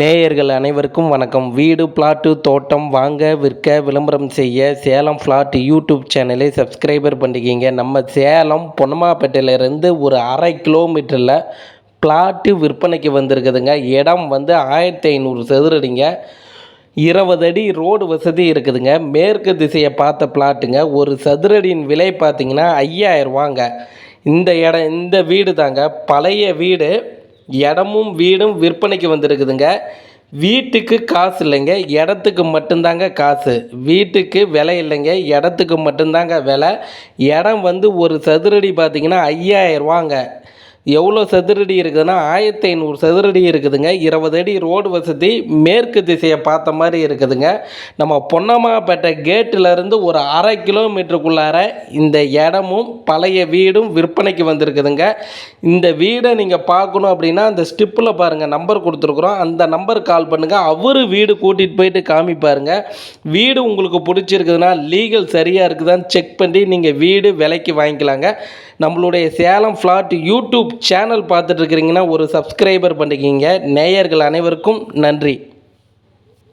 நேயர்கள் அனைவருக்கும் வணக்கம். வீடு பிளாட்டு தோட்டம் வாங்க விற்க விளம்பரம் செய்ய சேலம் ஃப்ளாட் யூடியூப் சேனலை சப்ஸ்கிரைபர் பண்ணிக்கிங்க. நம்ம சேலம் பொன்னமாப்பேட்டையிலேருந்து ஒரு அரை கிலோமீட்டரில் பிளாட்டு விற்பனைக்கு வந்திருக்குதுங்க. இடம் வந்து ஆயிரத்தி ஐநூறு சதுரடிங்க. இருபது அடி ரோடு வசதி இருக்குதுங்க. மேற்கு திசையை பார்த்த பிளாட்டுங்க ஒரு சதுரடியின் விலை பார்த்தீங்கன்னா ஐயாயிரம் ரூபாங்க. இந்த இடம் இந்த வீடு தாங்க பழைய வீடு இடமும் வீடும் விற்பனைக்கு வந்திருக்குதுங்க. வீட்டுக்கு காசு இல்லைங்க இடத்துக்கு மட்டும்தாங்க காசு. வீட்டுக்கு விலை இல்லைங்க இடத்துக்கு மட்டும்தாங்க விலை. இடம் வந்து ஒரு சதுரடி பார்த்தீங்கன்னா ஐயாயிரம் ரூபாங்க. எவ்வளோ சதுரடி இருக்குதுன்னா ஆயிரத்தி ஐநூறு சதுரடி இருக்குதுங்க. இருபது அடி ரோடு வசதி மேற்கு திசையை பார்த்த மாதிரி இருக்குதுங்க. நம்ம பொன்னம்மாப்பேட்டை கேட்டிலேருந்து ஒரு அரை கிலோமீட்டருக்குள்ளார இந்த இடமும் பழைய வீடும் விற்பனைக்கு வந்திருக்குதுங்க. இந்த வீடை நீங்கள் பார்க்கணும் அப்படின்னா அந்த ஸ்டிப்பில் பாருங்கள் நம்பர் கொடுத்துருக்குறோம். அந்த நம்பர் கால் பண்ணுங்கள் அவர் வீடு கூட்டிகிட்டு போயிட்டு காமிப்பாருங்க. வீடு உங்களுக்கு பிடிச்சிருக்குதுன்னா லீகல் சரியாக இருக்குதான்னு செக் பண்ணி நீங்கள் வீடு விலைக்கு வாங்கிக்கலாங்க. நம்மளுடைய சேலம் ஃப்ளாட் யூடியூப் சேனல் பார்த்துட்டு இருக்கிறீங்கன்னா ஒரு சப்ஸ்கிரைபர் பண்ணிக்கிங்க. நேயர்கள் அனைவருக்கும் நன்றி.